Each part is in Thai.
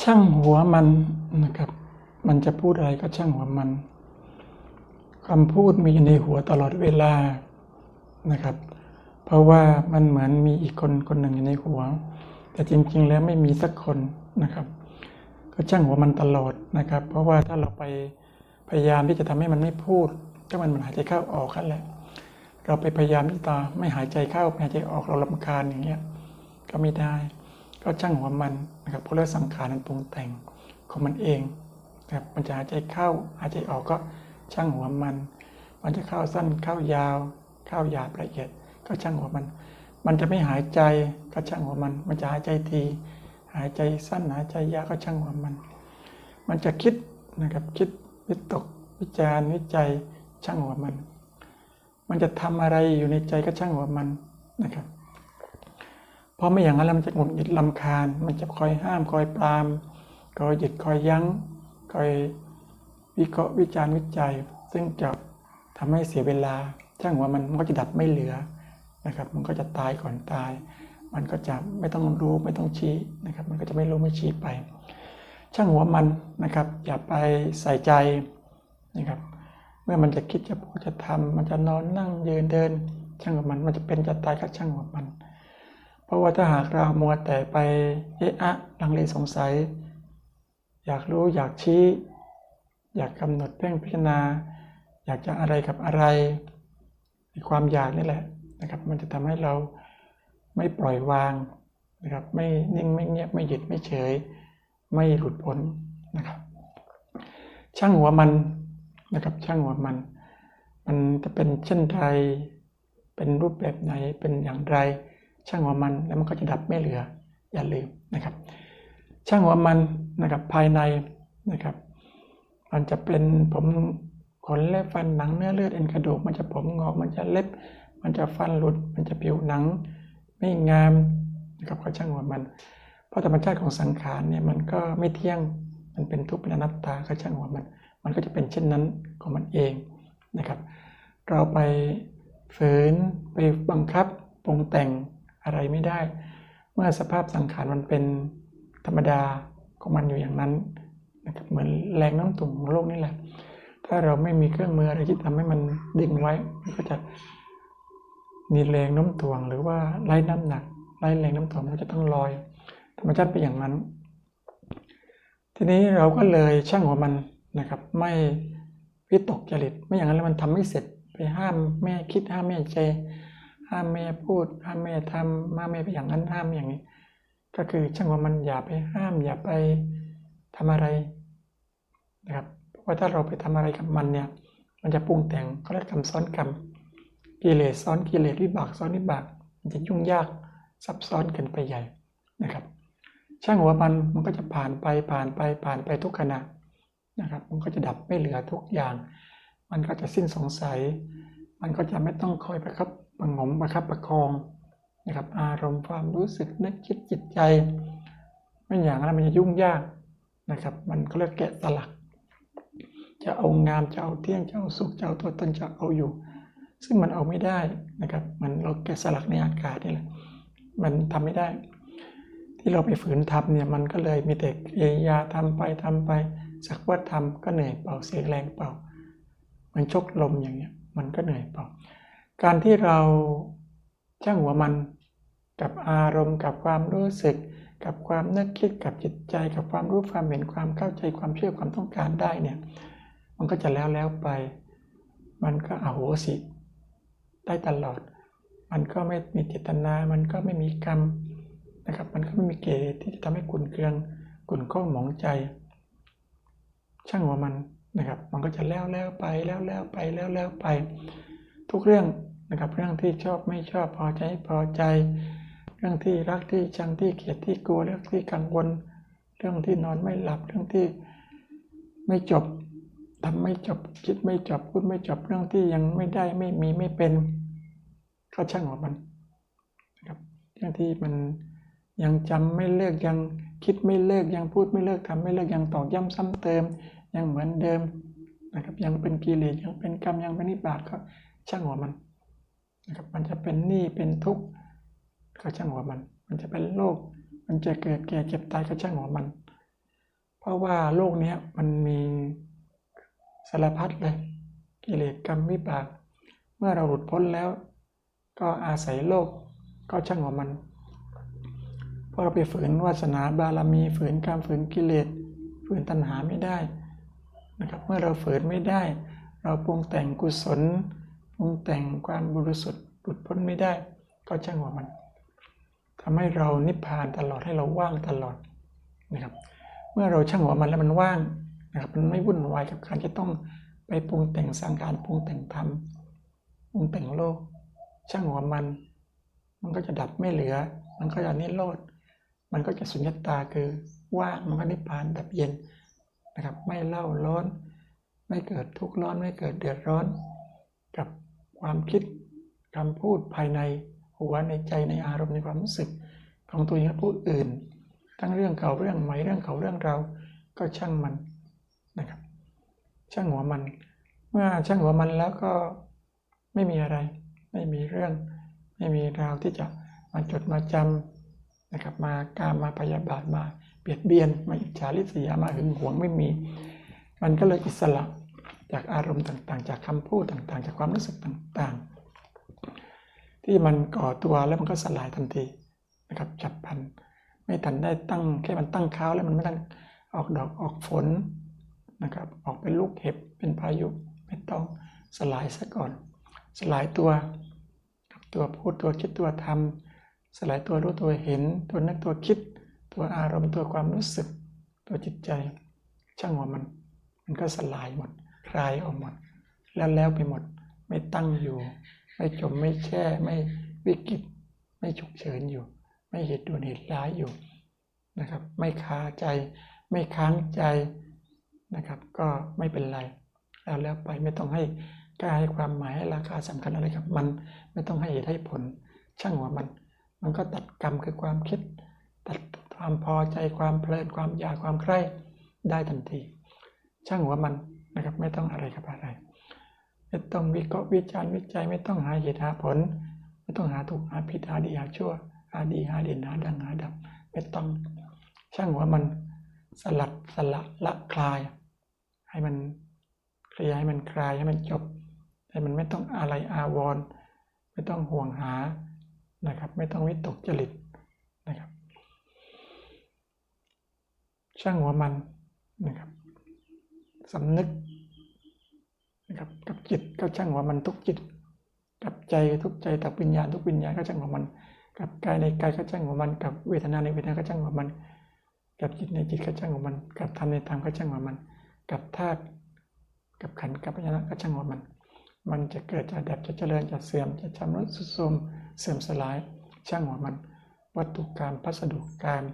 ช่างหัวมันนะครับ มันจะพูดอะไรก็ช่างหัวมันคำพูดมีในหัวตลอดเวลานะครับ เพราะว่ามันเหมือนมีอีกคนคนหนึ่งอยู่ในหัว แต่จริง ๆ แล้วไม่มีสักคนนะครับ ก็ช่างหัวมันตลอดนะครับ เพราะว่าถ้าเราไปพยายามที่จะทำให้มันไม่พูดก็มันมันหายใจเข้าออกกันแหละเราไปพยายามที่จะไม่หายใจเข้าไม่หายใจออกเราลำคาญอย่างเงี้ยก็ไม่ได้ ก็ช่างหัวมันนะครับเพราะเรื่องสังขารมันปรุงแต่งของมันเองนะครับมันจะหายใจเข้าหายใจออกก็ช่างหัวมัน มันจะเข้าสั้นเข้ายาว เข้าหยาบละเอียด ก็ช่างหัวมัน มันจะไม่หายใจก็ช่างหัวมัน มันจะหายใจที หายใจสั้นหายใจยาวก็ช่างหัวมัน มันจะคิดนะครับคิดวิตกวิจารณ์วิจัยช่างหัวมัน มันจะทำอะไรอยู่ในใจก็ช่างหัวมันนะครับ ราะไม่อย่างนั้นแล้วมันจะหงุดหงิดลำคาญ มันจะคอยห้ามคอยปราม คอยหยุดคอยยั้ง คอยวิเคราะห์วิจารณ์วิจัย ซึ่งจะทำให้เสียเวลาช่างหัวมันมันก็จะดับไม่เหลือนะครับ มันก็จะตายก่อนตาย มันก็จะไม่ต้องรู้ไม่ต้องชี้นะครับ มันก็จะไม่รู้ไม่ชี้ไป ช่างหัวมันนะครับ อย่าไปใส่ใจนะครับ เมื่อมันจะคิดจะพูดจะทำมันจะนอนนั่งยืนเดิน ช่างหัวมัน มันจะเป็นจะตายก็ช่างหัวมัน ราะว่าถ้าหากเรามัวแต่ไปเอะอะลังเลสงสัย อยากรู้อยากชี้ อยากกำหนดเพ่งพิจารณา อยากจะอะไรกับอะไร ความอยากนี่แหละนะครับ มันจะทำให้เราไม่ปล่อยวางนะครับไม่นิ่งไม่เงียบไม่หยุดไม่เฉย ไม่หลุดพ้นนะครับ ช่างหัวมันนะครับช่างหัวมัน มันจะเป็นเช่นไรเป็นรูปแบบไหนเป็นอย่างไร ช่างหัวมันแล้วมันก็จะดับไม่เหลืออย่าลืมนะครับ ช่างหัวมันนะครับภายในนะครับ มันจะเป็นผมขนเล็บฟันหนังเนื้อเลือดเอ็นกระดูกมันจะผมงอกมันจะเล็บ มันจะฟันหลุด มันจะผิวหนัง ไม่งามนะครับก็ช่างหัวมัน เพราะธรรมชาติของสังขารเนี่ยมันก็ไม่เที่ยงมันเป็นทุกข์เป็นอนัตตาก็ช่างหัวมัน มันก็จะเป็นเช่นนั้นของมันเองนะครับ เราไปฝืนไปบังคับปรุงแต่ง อะไรไม่ได้ เมื่อสภาพสังขารมันเป็นธรรมดาของมันอยู่อย่างนั้นนะครับเหมือนแรงน้ำถ่วงของโลกนี่แหละ ถ้าเราไม่มีเครื่องมืออะไรที่ทำให้มันดึงไว้มันก็จะมีแรงน้มถ่วง หรือว่าไล่น้ำหนักไล่แรงน้ำถ่วงมันก็จะต้องลอย ธรรมชาติเป็นอย่างนั้น ทีนี้เราก็เลยช่างหัวมันนะครับ ไม่วิตกจริตไม่อย่างนั้นแล้วมันทำไม่เสร็จไปห้ามแม่คิดห้ามแม่ใจ ห้ามแม่พูดห้ามแม่ทำห้ามแม่ไปอย่างนั้นห้ามอย่างนี้ ก็คือช่างหัวมันอย่าไปห้าม อย่าไปทำอะไรนะครับเพราะว่าถ้าเราไปทำอะไรกับมันเนี่ย มันจะปรุงแต่งเขาเรียกกรรมซ้อนกรรมกิเลสซ้อนกิเลสวิบากซ้อนวิบาก มันจะยุ่งยากซับซ้อนเกินไปใหญ่นะครับ ช่างหัวมันมันก็จะผ่านไปผ่านไปผ่านไปทุกขณะนะครับ มันก็จะดับไม่เหลือทุกอย่าง มันก็จะสิ้นสงสัย มันก็จะไม่ต้องคอยประคับ ประงมประคับประคองนะครับ อารมณ์ความรู้สึกนึกคิดจิตใจ ไม่อย่างนั้นมันจะยุ่งยากนะครับ มันก็เรียกแกะสลัก จะเอางามจะเอาเที่ยงจะเอาสุขจะเอาตัวตนจะเอาอยู่ ซึ่งมันเอาไม่ได้นะครับ มันเราแกะสลักในอากาศนี่แหละมันทำไม่ได้ ที่เราไปฝืนทำเนี่ยมันก็เลยมีแต่เอยาทำไปทำไปสักว่าทำก็เหนื่อยเปล่าเสียแรงเปล่า มันชกลมอย่างเงี้ยมันก็เหนื่อยเปล่า การที่เราช่างหัวมันกับอารมณ์กับความรู้สึก กับความนึกคิดกับจิตใจ กับความรู้ความเห็นความเข้าใจความเชื่อความต้องการได้เนี่ยมันก็จะแล้วแล้วไป มันก็อโหสิได้ตลอด มันก็ไม่มีเจตนา มันก็ไม่มีกรรมนะครับ มันก็ไม่มีเกณฑ์ที่จะทำให้ขุนเคืองขุนข้องหมองใจ ช่างหัวมันนะครับ มันก็จะแล้วแล้วไปแล้วแล้วไปแล้วแล้วไป ทุกเรื่อง นะครับ เรื่องที่ชอบไม่ชอบพอใจพอใจ เรื่องที่รักที่ชังที่เกลียดที่กลัวเรื่องที่กังวล เรื่องที่นอนไม่หลับเรื่องที่ไม่จบทำไม่จบคิดไม่จบพูดไม่จบเรื่องที่ยังไม่ได้ไม่มีไม่เป็น ก็ช่างหัวมันนะครับเรื่องที่มันยังจำไม่เลิกยังคิดไม่เลิกยังพูดไม่เลิกทำไม่เลิกยังตอกย้ำซ้ำเติม ยังเหมือนเดิมนะครับยังเป็นกิเลสยังเป็นกรรมยังเป็นนิบาตก็ช่างหัวมัน นะครับมันจะเป็นหนี้เป็นทุกข์ก็ช่างหัวมัน มันจะเป็นโรคมันจะเกิดแก่เจ็บตายก็ช่างหัวมัน เพราะว่าโลกเนี้ยมันมีสารพัดเลย กิเลสกรรมวิบาก เมื่อเราหลุดพ้นแล้ว ก็อาศัยโลกก็ช่างหัวมันเพราะเราไปฝืนวาสนาบารมีฝืนกรรมฝืนกิเลสฝืนตัณหาไม่ได้นะครับ เมื่อเราฝืนไม่ได้ เราปรุงแต่งกุศล ปรุงแต่งความบริสุทธิ์หลุดพ้นไม่ได้ ก็ช่างหัวมันทำให้เรานิพพานตลอดให้เราว่างตลอดนะครับ เมื่อเราช่างหัวมันแล้วมันว่างนะครับมันไม่วุ่นวายกับการที่ต้องไปปรุงแต่งสังขารปรุงแต่งธรรมปรุงแต่งโลก ช่างหัวมัน มันก็จะดับไม่เหลือ มันก็จะนิโรธมันก็จะสุญญตาคือว่างมันก็นิพพานดับเย็นนะครับ ไม่เล่าร้อน ไม่เกิดทุกข์ร้อนไม่เกิดเดือดร้อน ความคิดคำพูดภายในหัวในใจในอารมณ์ในความรู้สึกของตัวเองและผู้อื่น ทั้งเรื่องเก่าเรื่องใหม่เรื่องเขาเรื่องเราก็ช่างมันนะครับ ช่างหัวมัน เมื่อช่างหัวมันแล้วก็ไม่มีอะไร ไม่มีเรื่อง ไม่มีราวที่จะมาจดมาจำนะครับ มากามาพยาบาทมาเบียดเบียนมาอิจฉาริษยามาหึงหวงไม่มี มันก็เลยอิสระ จากอารมณ์ต่างๆ จากคำพูดต่างๆ จากความรู้สึกต่างๆ ที่มันก่อตัวแล้วมันก็สลายทันทีนะครับจับพันไม่ทันได้ตั้งแค่มันตั้งเขาแล้วมันไม่ทันออกดอกออกฝนนะครับออกเป็นลูกเห็บเป็นพายุไม่ต้องสลายซะก่อน สลายตัวตัวพูดตัวคิดตัวทำสลายตัวรู้ตัวเห็น ตัวนึกตัวคิด ตัวอารมณ์ตัวความรู้สึก ตัวจิตใจ ช่างหัวมัน มันก็สลายหมด ลายออกหมด แล้วแล้วไปหมด ไม่ตั้งอยู่ ไม่จมไม่แช่ ไม่วิกฤต ไม่ฉุกเฉินอยู่ ไม่เหตุด่วนเหตุร้ายอยู่นะครับ ไม่คาใจ ไม่ค้างใจนะครับ ก็ไม่เป็นไร แล้วแล้วไปไม่ต้องให้กล้าให้ความหมายให้ราคาสำคัญอะไรกับมัน ไม่ต้องให้เหตุให้ผล ช่างหัวมัน มันก็ตัดกรรมคือความคิด ตัดความพอใจความเพลินความอยากความใคร่ได้ทันที ช่างหัวมัน นะครับ ไม่ต้องอะไรกับอะไร ไม่ต้องวิเคราะห์วิจารณ์วิจัย ไม่ต้องหาเหตุหาผล ไม่ต้องหาถูกหาผิดหาดีหาชั่วหาดีหาเด่นหาดังหาดับไม่ต้องช่างหัวมันสลัดสละละคลาย ให้มันเคลียร์ให้มันคลายให้มันจบให้มันไม่ต้องอะไรอาวรณ์ไม่ต้องห่วงหานะครับ ไม่ต้องวิตกจริตนะครับ ช่างหัวมันนะครับ สำนึกนะครับกับจิตก็ช่างหัวมันทุกจิต กับใจทุกใจกับวิญญาณทุกวิญญาณก็ช่างหัวมัน กับกายในกายก็ช่างหัวมัน กับเวทนาในเวทนาก็ช่างหัวมัน กับจิตในจิตก็ช่างหัวมัน กับธรรมในธรรมก็ช่างหัวมัน กับธาตุกับขันธ์กับปัญญาก็ช่างหัวมัน มันจะเกิดจะดับจะเจริญจะเสื่อมจะชำรุดสุดโทรมเสื่อมสลายช่างหัวมัน วัตถุกรรมพัสดุกรรม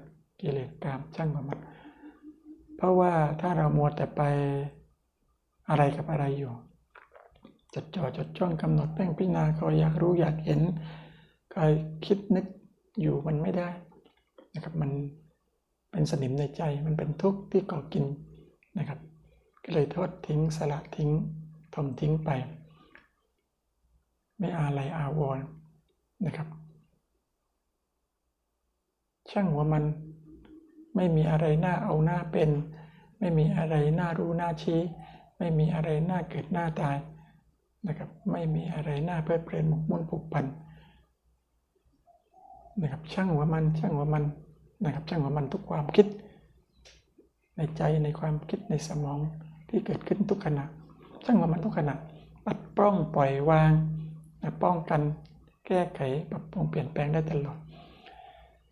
กิเลสกรรมช่างหัวมัน เพราะว่าถ้าเรามัวแต่ไปอะไรกับอะไรอยู่จดจ่อจดจ้องกำหนดเพ่งพิจารณาคอยอยากรู้อยากเห็นคอยคิดนึกอยู่มันไม่ได้นะครับมันเป็นสนิมในใจมันเป็นทุกข์ที่ก่อกินนะครับ ก็เลยทอดทิ้งสละทิ้งทมทิ้งไป ไม่อาลัยอาวรณ์นะครับ ช่างหัวมัน ไม่มีอะไรน่าเอาหน้าเป็น ไม่มีอะไรน่ารู้น่าชี้ ไม่มีอะไรน่าเกิดน่าตายนะครับไม่มีอะไรน่าเพลิดเพลินหมกมุ่นผูกพันนะครับช่างหัวมันช่างหัวมันนะครับช่างหัวมันทุกความคิด ในใจในความคิดในสมองที่เกิดขึ้นทุกขณะช่างหัวมันทุกขณะปัดป้องปล่อยวางนะป้องกันแก้ไขปรับปรุงเปลี่ยนแปลงได้ตลอด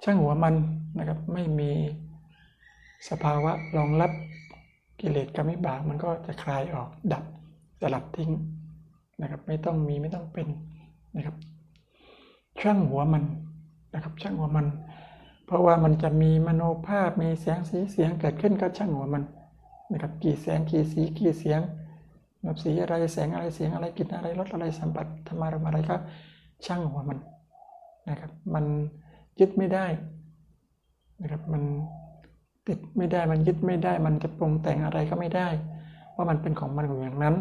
ช่างหัวมันนะครับไม่มี สภาวะรองรับกิเลสกรรมิบากมันก็จะคลายออกดับสลัดทิ้งนะครับ ไม่ต้องมีไม่ต้องเป็นนะครับ ช่างหัวมันนะครับ ช่างหัวมัน เพราะว่ามันจะมีมโนภาพมีแสงสีเสียงเกิดขึ้นก็ช่างหัวมันนะครับกี่แสงกี่สีกี่เสียงแบบสีอะไรแสงอะไรเสียงอะไรกลิ่นอะไรรสอะไรสัมผัสธรรมารมอะไรก็ช่างหัวมันนะครับ มันยึดไม่ได้นะครับมัน ติดไม่ได้มันยึดไม่ได้ มันจะปรุงแต่งอะไรก็ไม่ได้ ว่ามันเป็นของมันอย่างนั้น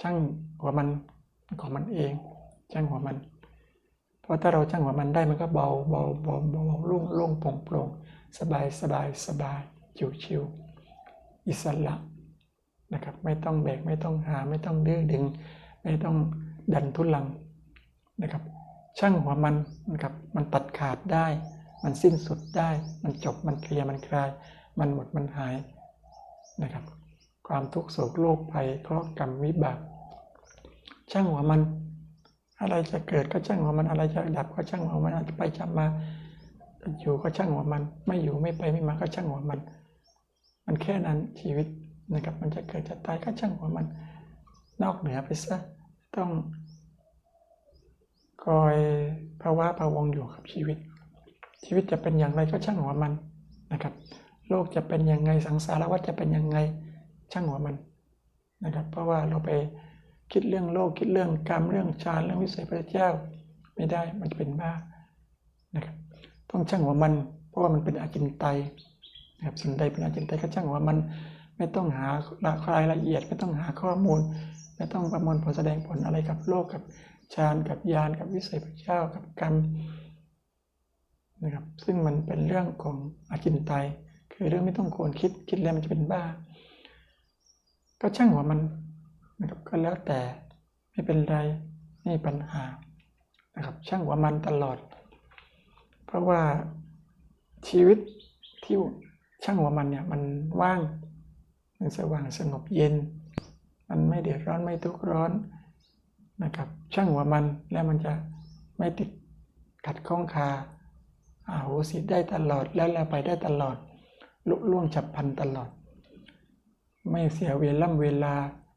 ช่างหัวมันของมันเอง ช่างหัวมัน เพราะถ้าเราช่างหัวมันได้มันก็เบาเบาเบาเบาโล่งโล่งโปร่งโปร่งสบายสบายสบายชิวชิวอิสระนะครับ ไม่ต้องแบกไม่ต้องหา ไม่ต้องดื้อดึง ไม่ต้องดันทุลังนะครับ ช่างหัวมันนะครับมันตัดขาดได้ มันสิ้นสุดได้ มันจบมันเคลียร์มันคลาย มันหมดมันหายนะครับ ความทุกข์โศกโรคภัยเคราะกรรมวิบากช่างหัวมัน อะไรจะเกิดก็ช่างหัวมันอะไรจะดับก็ช่างหัวมันอาจจะไปจะมา อยู่ก็ช่างหัวมัน ไม่อยู่ไม่ไปไม่มาก็ช่างหัวมัน มันแค่นั้นชีวิตนะครับ มันจะเกิดจะตายก็ช่างหัวมัน นอกเหนือไปซะต้องคอยภาวะพะวงอยู่กับชีวิต ชีวิตจะเป็นอย่างไรก็ช่างหัวมันนะครับ โลกจะเป็นยังไงสังสารวัฏจะเป็นยังไงช่างหัวมันนะครับ เพราะว่าเราไปคิดเรื่องโลกคิดเรื่องกรรมเรื่องฌานเรื่องวิเศษพระเจ้า ไม่ได้มันจะเป็นบ้านะครับ ต้องช่างหัวมัน เพราะว่ามันเป็นอาจินไตยนะครับสิ่งใดเป็นอาจินไตยก็ช่างหัวมัน ไม่ต้องหารายละเอียด ไม่ต้องหาข้อมูล ไม่ต้องประมวลผลแสดงผลอะไรกับโลกกับฌานกับญาณกับวิเศษพระเจ้ากับกรรม นะครับซึ่งมันเป็นเรื่องของอาจินไตยคือเรื่องไม่ต้องควรคิดคิดแล้วมันจะเป็นบ้า ก็ช่างหัวมันนะครับก็แล้วแต่ไม่เป็นไรไม่มีปัญหานะครับช่างหัวมันตลอด เพราะว่าชีวิตที่ช่างหัวมันเนี่ยมันว่างมันสว่างสงบเย็น มันไม่เดือดร้อนไม่ทุกข์ร้อนนะครับช่างหัวมันแล้วมันจะไม่ติดขัดข้องคา อาโหสิได้ตลอดแล้วแล้วไปได้ตลอด ลุล่วงฉับพันตลอด ไม่เสียเวล่ำเวลา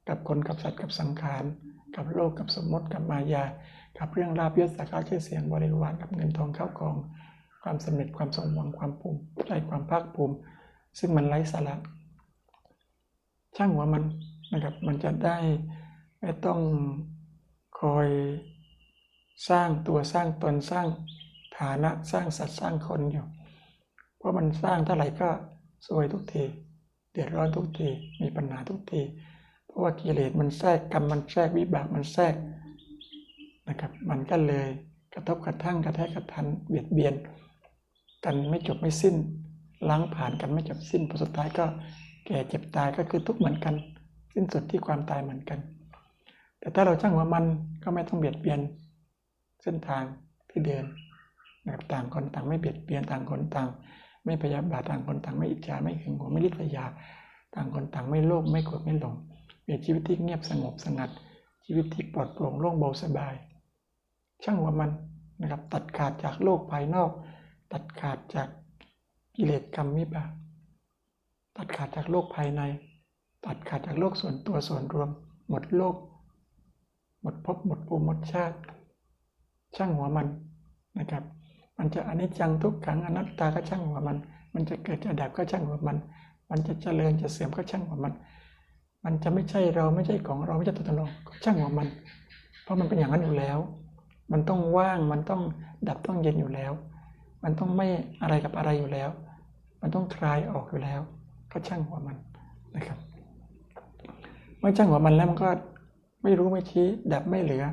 กับคนกับสัตว์กับสังขาร กับโลกกับสมมติกับมายา กับเรื่องราบยศสักการชื่อเสียงบริวารกับเงินทองเข้ากอง ความสำเร็จความสมหวังความภูมิใจความภาคภูมิ ซึ่งมันไร้สาระช่างหัวมันนะครับมันจะได้ไม่ต้องคอยสร้างตัวสร้างตนสร้าง ฐานะสร้างสัตว์สร้างคนอยู่ เพราะมันสร้างเท่าไหร่ก็สวยทุกที เดือดร้อนทุกที มีปัญหาทุกที เพราะว่ากิเลสมันแทรกกรรมมันแทรกวิบากมันแทรกนะครับ มันก็เลยกระทบกระทั่งกระแทกกระทันเบียดเบียน กันไม่จบไม่สิ้น ล้างผ่านกันไม่จบสิ้นผลสุดท้ายก็แก่เจ็บตายก็คือทุกเหมือนกัน สิ้นสุดที่ความตายเหมือนกัน แต่ถ้าเราช่างว่ามันก็ไม่ต้องเบียดเบียนเส้นทางที่เดิน นะครับต่างคนต่างไม่เบียดเบียนต่างคนต่าง ไม่พยาบาทต่างคนต่างไม่อิจฉาไม่หึงหวงไม่ริษยา ต่างคนต่างไม่โลภไม่โกรธไม่หลงมีชีวิตที่เงียบสงบสงัด ชีวิตที่ปลอดโปร่งโล่งเบาสบาย ช่างว่ามันนะครับตัดขาดจากโลกภายนอก ตัดขาดจากกิเลสกรรมวิบากตัดขาดจากโลกภายใน ตัดขาดจากโลกส่วนตัวส่วนรวม หมดโลก หมดภพหมดภูมิหมดชาติ ช่างหัวมันนะครับ มันจะอนิจจังทุกขังอนัตตาก็ช่างหัวมัน มันจะเกิดจะดับก็ช่างหัวมัน มันจะเจริญจะเสื่อมก็ช่างหัวมัน มันจะไม่ใช่เราไม่ใช่ของเราไม่ใช่ตัวตนเราก็ช่างหัวมัน เพราะมันเป็นอย่างนั้นอยู่แล้ว มันต้องว่างมันต้องดับต้องเย็นอยู่แล้ว มันต้องไม่อะไรกับอะไรอยู่แล้ว มันต้องคลายออกอยู่แล้ว ก็ช่างหัวมันนะครับเมื่อช่างหัวมันแล้วมันก็ไม่รู้ไม่ชี้ดับไม่เหลือ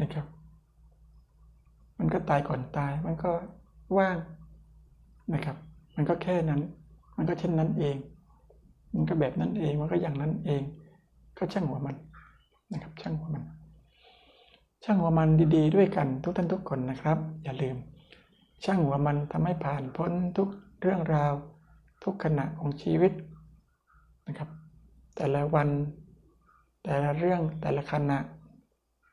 นะครับ มันก็ตายก่อนตาย มันก็ว่างนะครับ มันก็แค่นั้น มันก็เช่นนั้นเอง มันก็แบบนั้นเอง มันก็อย่างนั้นเอง ก็ช่างหัวมันนะครับ ช่างหัวมัน ช่างหัวมันดีๆ ด้วยกันทุกท่านทุกคนนะครับ อย่าลืม ช่างหัวมันทำให้ผ่านพ้นทุกเรื่องราว ทุกขณะของชีวิตนะครับ แต่ละวัน แต่ละเรื่องแต่ละขณะ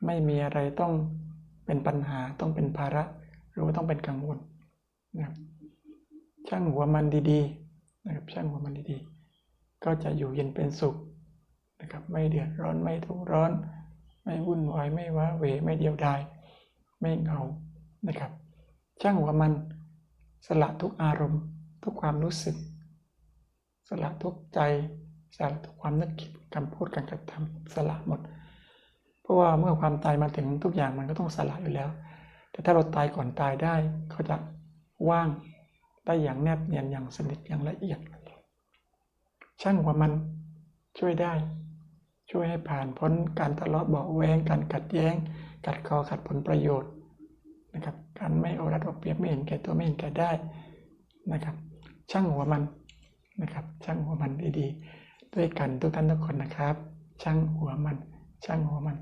ไม่มีอะไรต้อง เป็นปัญหาต้องเป็นภาระ หรือว่าต้องเป็นกังวลนะครับช่างหัวมันดีๆนะครับช่างหัวมันดีๆ ก็จะอยู่เย็นเป็นสุขนะครับไม่เดือดร้อนไม่ทุกข์ร้อน ไม่วุ่นวายไม่ว้าเหวไม่เดียวดายไม่เหงานะครับ ช่างหัวมันสละทุกอารมณ์ ทุกความรู้สึก สละทุกใจสละทุกความนึกคิดคำพูดการกระทำสละหมด ราะว่าเมื่อความตายมาถึงทุกอย่างมันก็ต้องสละอยู่แล้ว แต่ถ้าเราตายก่อนตายได้เขาจะว่างได้อย่างแนบเนียนอย่างสนิทอย่างละเอียด ช่างหัวมันช่วยได้ ช่วยให้ผ่านพ้นการทะเลาะเบาแวงการขัดแย้ง กัดคอขัดผลประโยชน์นะครับการไม่เอารัดเอาเปรียบไม่เห็นแก่ตัวไม่เห็นแก่ได้นะครับ ช่างหัวมันนะครับ ช่างหัวมันดีๆด้วยกันทุกท่านทุกคนนะครับ ช่างหัวมัน ช่างหัวมัน